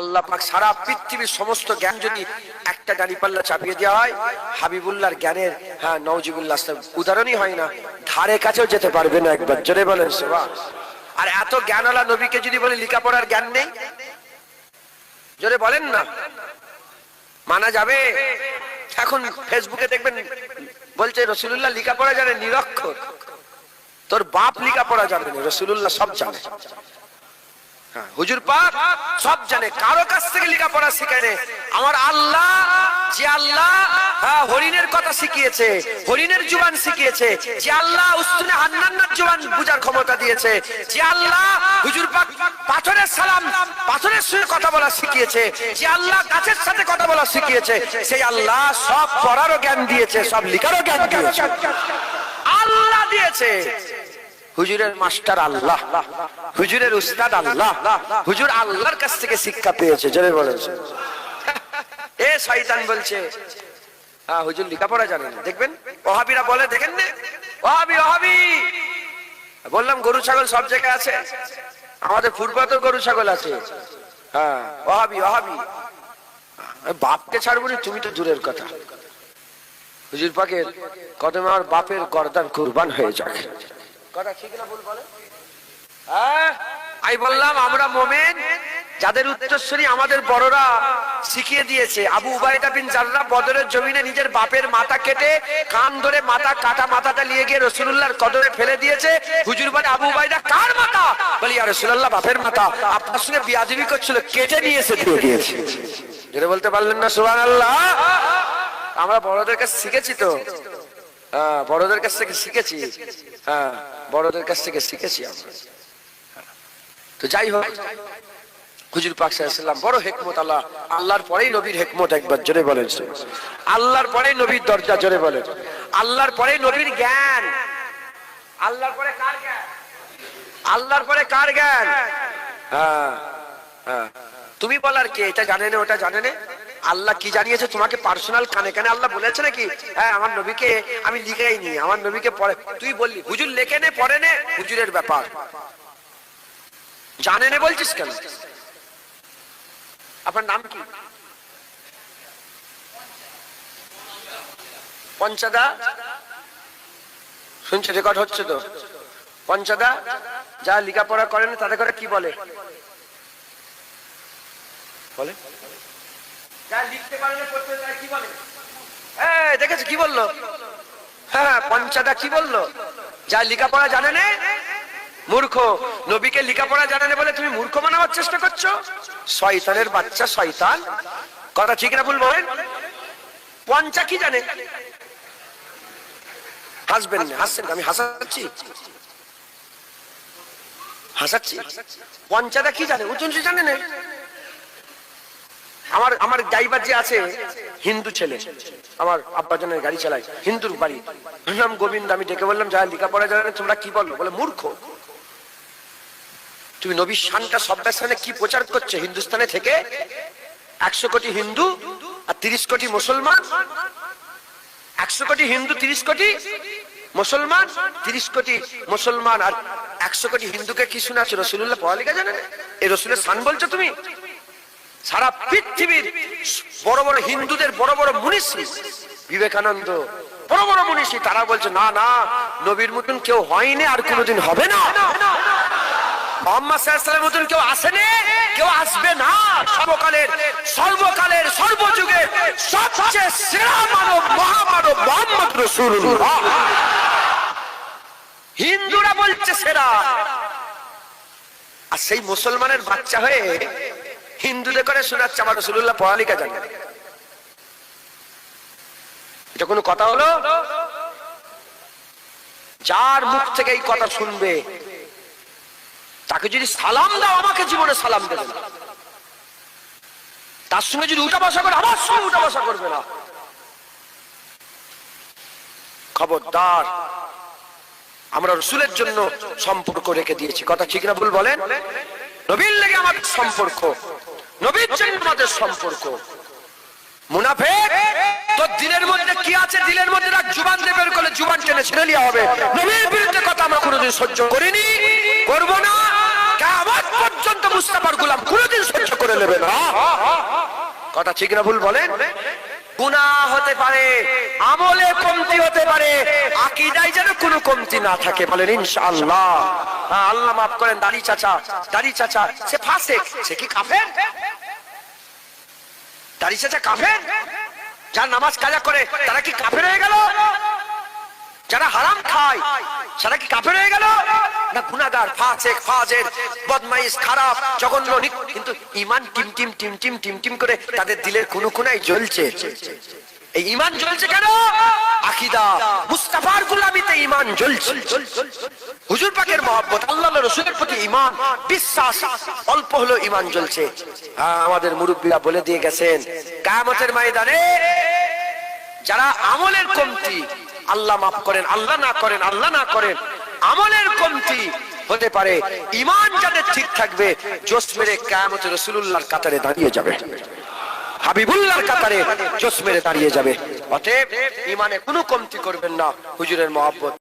আল্লাহ পাক সারা পৃথিবীর সমস্ত জ্ঞান যদি একটা দাঁড়িপাল্লা চাপিয়ে দেওয়া হয়, হাবিবুল্লাহর জ্ঞানের হ্যাঁ নওজিবুল্লাহ উদাহরণই হয় না। ধারে কাছেও যেতে পারবে না একবার। জোরে বলেন সেবা আর এত জ্ঞানওয়ালা নবীকে যদি বলে, লেখাপড়ার জ্ঞান নেই? জোরে বলেন না। মানা যাবে? এখন ফেসবুকে দেখবেন, বলছে রসুল্লাহ লেখাপড়া জানে, নিরক্ষর। তোর বাপ লেখাপড়া জানে না রসুল্লাহ সব জানে। হুজুর পাক সব জানে কারও কাছ থেকে লেখাপড়া শিখায়। আমার আল্লাহ যে আল্লাহ হ্যাঁ, হরিণের কথা শিখিয়েছে হরিণের জুবান শিখিয়েছে যে আল্লাহ উস্তুনে হান্নান্নার জুবান বুঝার ক্ষমতা দিয়েছে যে আল্লাহ হুজুর পাক পাথরের সালাম পাথরের সঙ্গে কথা বলা শিখিয়েছে যে আল্লাহ গাছের সাথে কথা বলা শিখিয়েছে সেই আল্লাহ সব পড়ারও জ্ঞান দিয়েছে সব লিখারও জ্ঞান দিয়েছে আল্লাহ দিয়েছে হুজুরের মাস্টার আল্লাহ, হুজুরের উস্তাদ আল্লাহ, হুজুর আল্লাহর কাছ থেকে শিক্ষা পেয়েছে, জোরে বলেছে এ শয়তান বলছে হ্যাঁ হুজুর লিখা লেখাপড়া জানেন, দেখবেন? ওহাবিরা বলে, দেখেন না, ওহাবি ওহাবি। বললাম, গরু, ছাগল সব জায়গায় আছে? আমাদের ফুটপাতেও গরু, ছাগল আছে। হ্যাঁ ওহাবি ওহাবি। বাপকে ছাড়বো তুমি তো দূরের কথা। হুজুর পাকের কদমে আমার বাপের গর্দান কুরবান হয়ে যাক। কথা ঠিক না ভুল বলে? হ্যাঁ? আমি বললাম, আমরা মোমেন, যাদের উত্তরসূরি আমাদের বড়রা শিখিয়ে দিয়েছে। আবু উবাইদা বিন জাররা বদরের জমিনে নিজের বাপের মাথা কেটে কান ধরে মাথা কাটা মাথাটা নিয়ে গিয়ে রসুল্লাহর কদরে ফেলে দিয়েছে। হুজুর বলে, আবু উবাইদা কার মাথা? বলি আর রসুল্লাহ বাপের মাথা। আপনার সঙ্গে বিয়াদিবি করছিল, কেটে নিয়েছে, দিয়ে যেটা বলতে পারলেন না সুবান আল্লাহ আমরা বড়দের কাছে শিখেছি তো। হ্যাঁ বড়দের কাছ থেকে শিখেছি। হ্যাঁ বড়দের কাছ থেকে শিখেছি আমরা। তো যাই হোক, হুজুর পাক বড় হেকমত আল্লাহ। আল্লাহর পরেই নবীর হেকমত একবার জোরে বলেন আল্লাহর পরেই নবীর দরজা জোরে বলেন। আল্লাহর পরেই নবীর জ্ঞান। আল্লাহর পরে কার জ্ঞান? আল্লাহর পরে কার জ্ঞান? হ্যাঁ হ্যাঁ। তুমি বলার কে? এটা জানে না, ওটা জানে না। আল্লাহ কি জানিয়েছে? তোমাকে পার্সোনাল কানে কানে আল্লাহ বলেছে নাকি? হ্যাঁ আমার নবীকে আমি লিখাই নি আমার নবীকে পড়ে তুই বললি, হুজুর লেখে নে, পড়ে নে, হুজুরের ব্যাপার। জানে নে বলছিস কেন? আপনার নাম কি? পঞ্চাদা? শুনছে রেকর্ড হচ্ছে তো। পঞ্চাদা যা লেখাপড়া করেন, তাদের করে কি বলে? বলে? কি এই, দেখেছ কি বলল? হ্যাঁ পঞ্চাদা কি বলল? যা লেখাপড়া জানে না? মূর্খ। নবীকে লেখাপড়া জানে না বলে তুমি মূর্খ বানাবার চেষ্টা করছ? শয়তানের বাচ্চা শয়তান। কথা ঠিক না ভুল বলেন? পঞ্চা কি জানে? হাসবেন না, হাসছেন আমি হাসাচ্ছি। হাসাচ্ছি? পঞ্চাদা কি জানে? উঁচু জানে না? আমার আমার ড্রাইভার যে আছে হিন্দু ছেলে আমার আব্বাজনের গাড়ি চালায় হিন্দুর বাড়ি। নাম গোবিন্দ আমি ডেকে বললাম যা লেখাপড়া জানে না, তোমরা কি বলল বলে মূর্খ। তুমি নবীর শানটা সব্যের সামনে কি প্রচার করছে? হিন্দুস্তানে থেকে একশো কোটি হিন্দু আর তিরিশ কোটি মুসলমান? একশো কোটি হিন্দু তিরিশ কোটি মুসলমান? তিরিশ কোটি মুসলমান আর একশো কোটি হিন্দুকে কি শোনাচ্ছে রসুল্লাহ পড়ালেখা জানে এই রসুলের সান বলছো তুমি? সারা পৃথিবীর বড় বড় হিন্দুদের, বড় বড় মুনিষী বিবেকানন্দ, বড় বড় মুনিষী তারা বলছে, না না, নবীর মতন কেউ হয়নি, আর কোনোদিন হবে না। হিন্দুরা বলছে সেরা। আর সেই মুসলমানের বাচ্চা হয়ে হিন্দুদের করে শোনাচ্ছে, আমার রসুল্লাহ পড়ালেখা জানে। এটা কোনো কথা হলো? যার মুখ থেকে এই কথা শুনবে, তাকে যদি সালাম দাও, আমাকে জীবনে সালাম দেবে। তার সঙ্গে যদি উঠা বসা করে, আমার সঙ্গে উঠা বসা করবে না। খবরদার, আমরা রসুলের জন্য সম্পর্ক রেখে দিয়েছি। কথা ঠিক না ভুল বলেন? নবীর লেগে আমাদের সম্পর্ক। নবীর জন্য আমাদের সম্পর্ক। মুনাফেক, তোর দিলের মধ্যে কি আছে? দিলের মধ্যে রাখ, জুবান দেবের বের করলে জুবান টেনে ছেড়ে নেওয়া হবে। নবীর বিরুদ্ধে কথা আমরা কোনোদিন সহ্য করিনি, করব না। কেমন পর্যন্ত মুস্তাফার গুলাম কোনোদিন সহ্য করে নেবে না। কথা ঠিক না ভুল বলেন? গুনাহ হতে পারে আমলে কমতি হতে পারে আকিদায় যেন কোনো কমতি না থাকে বলেন ইনশাআল্লাহ। হ্যাঁ, আল্লাহ মাফ করেন দাড়ি চাচা দাড়ি চাচা সে ফাসেক সে কি কাফের? দাড়ি চাচা কাফের? যার নামাজ কাজা করে তারা কি কাফের হয়ে গেল? যারা হারাম খায় তারা কি কাফের হয়ে গেল? না গুনাহগার ফাসেক ফাজের বদমাইশ খারাপ জঘন্য কিন্তু ইমান team team team team team team করে তাদের দিলের জ্বলছে? এই ইমান জ্বলছে কেন? আকিদা মুস্তাফার গুলামিতে ইমান জ্বলছে। হুজুর পাকের মহব্বত আল্লাহ রসুলের প্রতি ইমান বিশ্বাস অল্প হলো ইমান জ্বলছে। হ্যাঁ, আমাদের মুরব্বীরা বলে দিয়ে গেছেন কায়ামতের ময়দানে যারা আমলের কমতি আল্লাহ মাফ করেন আল্লাহ না করেন আল্লাহ না করেন আমলের কমতি হতে পারে। ইমান যাদের ঠিক থাকবে জোস মেরে কায়ামতে রসুল্লাহর কাতারে দাঁড়িয়ে যাবে। হাবিবুল্লাহর কাতারে জোস মেরে দাঁড়িয়ে যাবে। অতএব ইমানে কোনো কমতি করবেন না, হুজুরের মহব্বত।